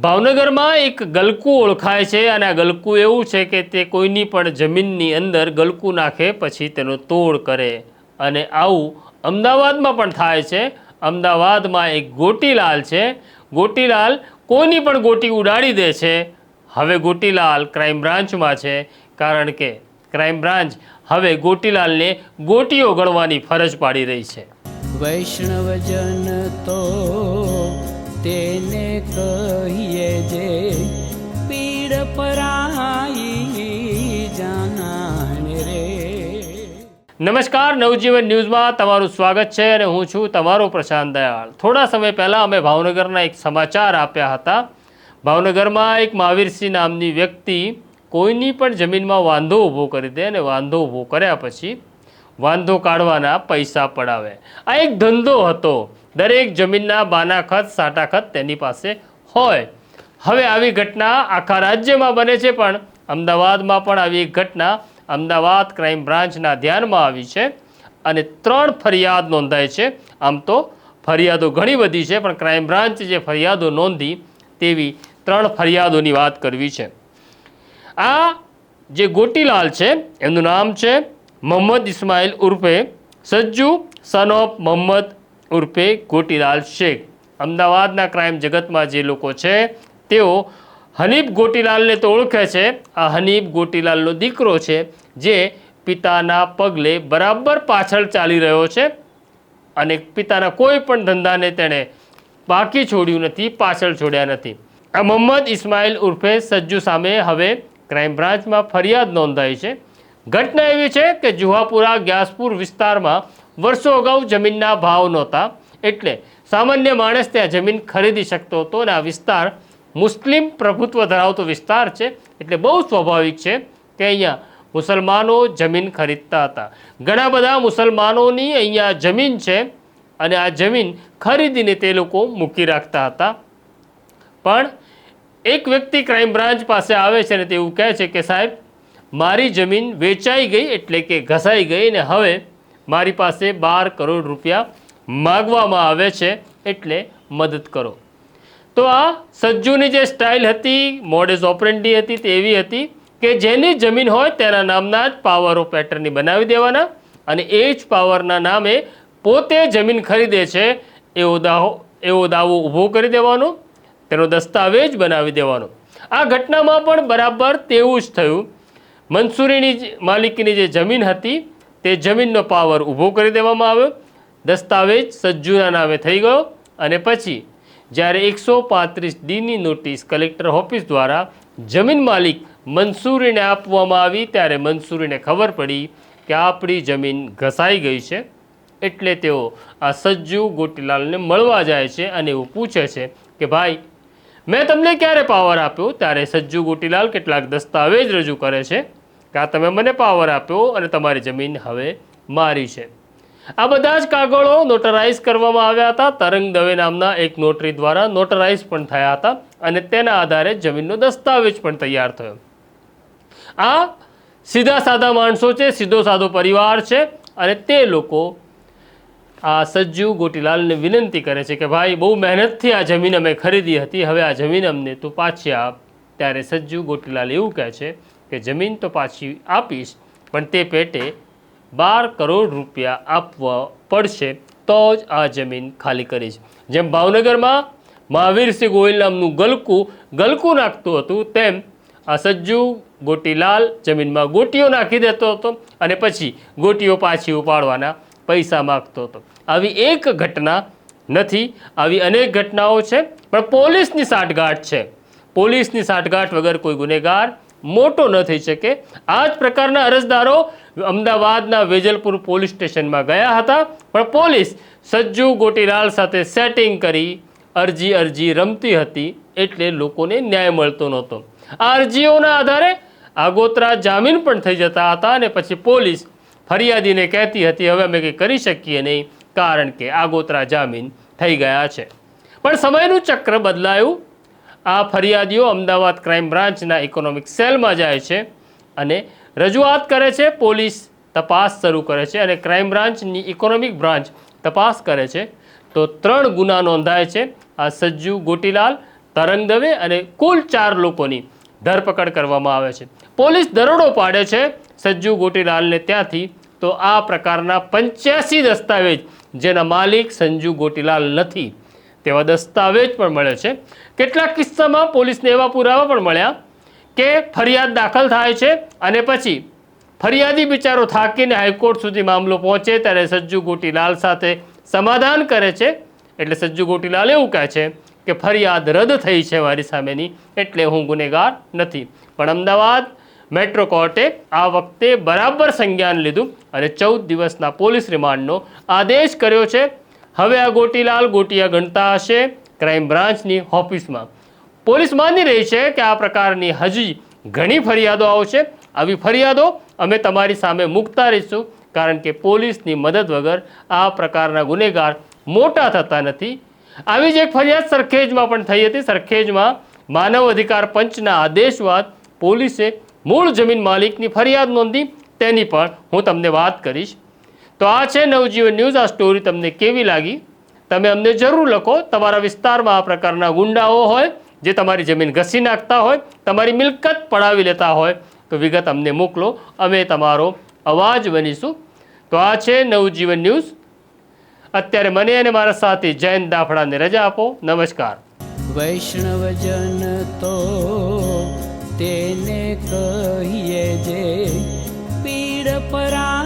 ભાવનગરમાં એક ગલકું ઓળખાય છે અને આ ગલકું એવું છે કે તે કોઈની પણ જમીનની અંદર ગલકું નાખે પછી તેનો તોડ કરે. અને આવું અમદાવાદમાં પણ થાય છે. અમદાવાદમાં એક ગોટીલાલ છે. ગોટીલાલ કોઈની પણ ગોટી ઉડાડી દે છે. હવે ગોટીલાલ ક્રાઇમ બ્રાન્ચમાં છે. કારણ કે ક્રાઇમ બ્રાન્ચ હવે ગોટીલાલને ગોટીઓ ગણવાની ફરજ પાડી રહી છે. વૈષ્ણવજન તો તેને કહીએ જે પીડ પરાઈ જાનાને રે. નમસ્કાર, નવજીવન ન્યૂઝમાં તમારું સ્વાગત છે અને હું છું તમારો પ્રશાંત દયાળ. થોડા સમય પહેલાં અમે ભાવનગરના એક સમાચાર આપ્યા હતા. ભાવનગરમાં એક મહાવીરસિંહ નામની વ્યક્તિ કોઈની પણ જમીનમાં વાંધો ઊભો કરી દે અને વાંધો ઊભો કર્યા પછી વાંધો કાઢવાના પૈસા પડાવે. આ એક ધંધો હતો. દરેક જમીનના બાના ખત, સાટા ખત તેની પાસે હોય. હવે આવી ઘટના આખા રાજ્યમાં બને છે પણ અમદાવાદમાં પણ આવી ઘટના અમદાવાદ ક્રાઇમ બ્રાન્ચના ધ્યાનમાં આવી છે અને ત્રણ ફરિયાદ નોંધાય છે. આમ તો ફરિયાદો ઘણી બધી છે પણ ક્રાઇમ બ્રાન્ચ જે ફરિયાદો નોંધી તેવી ત્રણ ફરિયાદોની વાત કરવી છે. આ જે ગોટીલાલ છે એમનું નામ છે મોહમ્મદ ઇસ્માઇલ ઉર્ફે સજ્જુ સન ઓફ મોહમ્મદ ઉર્ફે ગોટીલાલ શેખ. અમદાવાદના ક્રાઇમ જગતમાં જે લોકો છે, તેઓ હનીફ ગોટીલાલને તો ઓળખે છે. આ હનીફ ગોટીલાલનો દીકરો છે, જે પિતાના પગલે બરાબર પાછળ ચાલી રહ્યો છે અને પિતાના કોઈ પણ ધંધાને તેણે બાકી છોડ્યું નથી, પાછળ છોડ્યા નથી. આ મોહમ્મદ ઇસ્માઇલ ઉર્ફે સજ્જુ સામે હવે ક્રાઇમ બ્રાન્ચમાં ફરિયાદ નોંધાઈ છે. ઘટના એવી છે કે જુહાપુરા ગ્યાસપુર વિસ્તારમાં વર્ષો અગાઉ જમીનના ભાવ નહોતા. એટલે સામાન્ય માણસ ત્યાં જમીન ખરીદી શકતો હતો અને આ વિસ્તાર મુસ્લિમ પ્રભુત્વ ધરાવતો વિસ્તાર છે. એટલે બહુ સ્વાભાવિક છે કે અહીંયા મુસલમાનો જમીન ખરીદતા હતા. ઘણા બધા મુસલમાનોની અહીંયા જમીન છે અને આ જમીન ખરીદીને તે લોકો મૂકી રાખતા હતા. પણ એક વ્યક્તિ ક્રાઇમ બ્રાન્ચ પાસે આવે છે અને તે એવું કહે છે કે સાહેબ, મારી જમીન વેચાઈ ગઈ એટલે કે ઘસાઈ ગઈ ને હવે મારી પાસે બાર કરોડ રૂપિયા માગવામાં આવે છે એટલે મદદ કરો. તો આ સજ્જુની જે સ્ટાઇલ હતી, મોડેસ ઓપરેન્ડી હતી તે એવી હતી કે જેની જમીન હોય તેના નામના જ પાવરો પેટર્નની બનાવી દેવાના અને એ જ પાવરના નામે પોતે જમીન ખરીદે છે, એવો દાવો એવો દાવો ઊભો કરી દેવાનો, તેનો દસ્તાવેજ બનાવી દેવાનો. આ ઘટનામાં પણ બરાબર તેવું જ થયું. મંસૂરીની માલિકીની જે જમીન હતી તે જમીનનો પાવર ઊભો કરી દેવામાં આવ્યો. દસ્તાવેજ સજ્જુના નામે થઈ ગયો અને પછી જ્યારે એકસો પાંત્રીસ ડીની નોટિસ કલેક્ટર ઓફિસ દ્વારા જમીન માલિક મંસૂરીને આપવામાં આવી ત્યારે મંસૂરીને ખબર પડી કે આપણી જમીન ઘસાઈ ગઈ છે. એટલે તેઓ આ સજ્જુ ગોટીલાલને મળવા જાય છે અને એવું પૂછે છે કે ભાઈ, મેં તમને ક્યારે પાવર આપ્યો? ત્યારે સજ્જુ ગોટીલાલ કેટલાક દસ્તાવેજ રજૂ કરે છે. કે આ તમે મને પાવર આપ્યો અને તમારી જમીન હવે મારી છે. આ બધા જ કાગળો નોટરાઇઝ કરવામાં આવ્યા હતા. તરંગ દવે નામના એક નોટરી દ્વારા નોટરાઇઝ પણ થયા હતા અને તેના આધારે જમીનનો દસ્તાવેજ પણ તૈયાર થયો. આ સીધા સાદા માણસો છે, સીધો સાદો પરિવાર છે અને તે લોકો આ સજ્જુ ગોટીલાલને વિનંતી કરે છે કે ભાઈ, બહુ મહેનતથી આ જમીન અમે ખરીદી હતી, હવે આ જમીન અમને તું પાછી આપ. ત્યારે સજ્જુ ગોટીલાલ એવું કહે છે કે જમીન તો પાછી આપીશ, પણ તે પેટે બાર કરોડ રૂપિયા આપવા પડશે, તો જ આ જમીન ખાલી કરીશ. જેમ ભાવનગરમાં મહાવીરસિંહ ગોહિલ નામનું ગલકું ગલકું નાખતું હતું, તેમ આ સજ્જુ ગોટીલાલ જમીનમાં ગોટીઓ નાખી દેતો હતો અને પછી ગોટીઓ પાછી ઉપાડવાના પૈસા માગતો હતો. આવી એક ઘટના નથી, આવી અનેક ઘટનાઓ છે, પણ પોલીસની સાઠગાંઠ છે. પોલીસની સાઠગાંઠ વગર કોઈ ગુનેગાર મોટો ન થઈ શકે. આ જ પ્રકારના અરજદારો અમદાવાદના વેજલપુર પોલીસ સ્ટેશનમાં ગયા હતા. પણ પોલીસ સજ્જુ ગોટીલાલ સાથે સેટિંગ કરી અરજી અરજી રમતી હતી એટલે લોકોને ન્યાય મળતો નહોતો. આ અરજીઓના આધારે આગોતરા જામીન પણ થઈ જતા હતા અને પછી પોલીસ ફરિયાદીને કહેતી હતી, હવે અમે કંઈ કરી શકીએ નહીં, કારણ કે આગોતરા જામીન થઈ ગયા છે. પણ સમયનું ચક્ર બદલાયું. આ ફરિયાદીઓ અમદાવાદ ક્રાઇમ બ્રાન્ચના ઇકોનોમિક સેલમાં જાય છે અને રજૂઆત કરે છે, પોલીસ તપાસ શરૂ કરે છે અને ક્રાઇમ બ્રાન્ચની ઇકોનોમિક બ્રાન્ચ તપાસ કરે છે. તો ત્રણ ગુના નોંધાય છે. આ સજ્જુ ગોટીલાલ, તરંગ દવે અને કુલ ચાર લોકોની ધરપકડ કરવામાં આવે છે. પોલીસ દરોડો પાડે છે સજ્જુ ગોટીલાલને ત્યાંથી. તો આ પ્રકારના પંચ્યાસી દસ્તાવેજ જેના માલિક સંજુ ગોટીલાલ નથી. તેવા દસ્તાવેજ પણ મળે છે. કેટલાક કિસ્સામાં પોલીસને એવા પુરાવા પણ મળ્યા કે ફરિયાદ દાખલ થાય છે અને પછી ફરિયાદી બિચારો થાકીને હાઈકોર્ટ સુધી મામલો પહોંચે ત્યારે સજ્જુ ગોટીલાલ સાથે સમાધાન કરે છે. એટલે સજ્જુ ગોટીલાલ એવું કહે છે કે ફરિયાદ રદ થઈ છે મારી સામેની, એટલે હું ગુનેગાર નથી. પણ અમદાવાદ મેટ્રો કોર્ટે આ વખતે બરાબર સંજ્ઞાન લીધું અને ચૌદ દિવસના પોલીસ રિમાન્ડનો આદેશ કર્યો છે. હવે આ ગોટીલાલ ગોટિયા ગણતા હશે ક્રાઇમ બ્રાન્ચની ઓફિસમાં. પોલીસ માની રહી છે કે આ પ્રકારની હજી ઘણી ફરિયાદો આવશે. આવી ફરિયાદો અમે તમારી સામે મૂકતા રહીશું, કારણ કે પોલીસની મદદ વગર આ પ્રકારના ગુનેગાર મોટા થતા નથી. આવી જ એક ફરિયાદ સરખેજમાં પણ થઈ હતી. સરખેજમાં માનવ અધિકાર પંચના આદેશ બાદ પોલીસે મૂળ જમીન માલિકની ફરિયાદ નોંધી. તેની પણ હું તમને વાત કરીશ. તો આ છે નવજીવન ન્યૂઝ. આ સ્ટોરી તમને કેવી લાગી? તમે અમને જરૂર લખો. તમારા વિસ્તારમાં આ પ્રકારના ગુંડાઓ હોય, જે તમારી જમીન ઘસી નાખતા હોય, તમારી મિલકત પડાવી લેતા હોય, તો વિગત અમને મોકલો. અમે તમારો અવાજ બનીશું તો આ છે નવજીવન ન્યૂઝ. અત્યારે મને અને મારા સાથી જૈન દાફડાને રજા આપો. નમસ્કાર. વૈષ્ણવજન તો તેને કહીએ જે પીડ પરા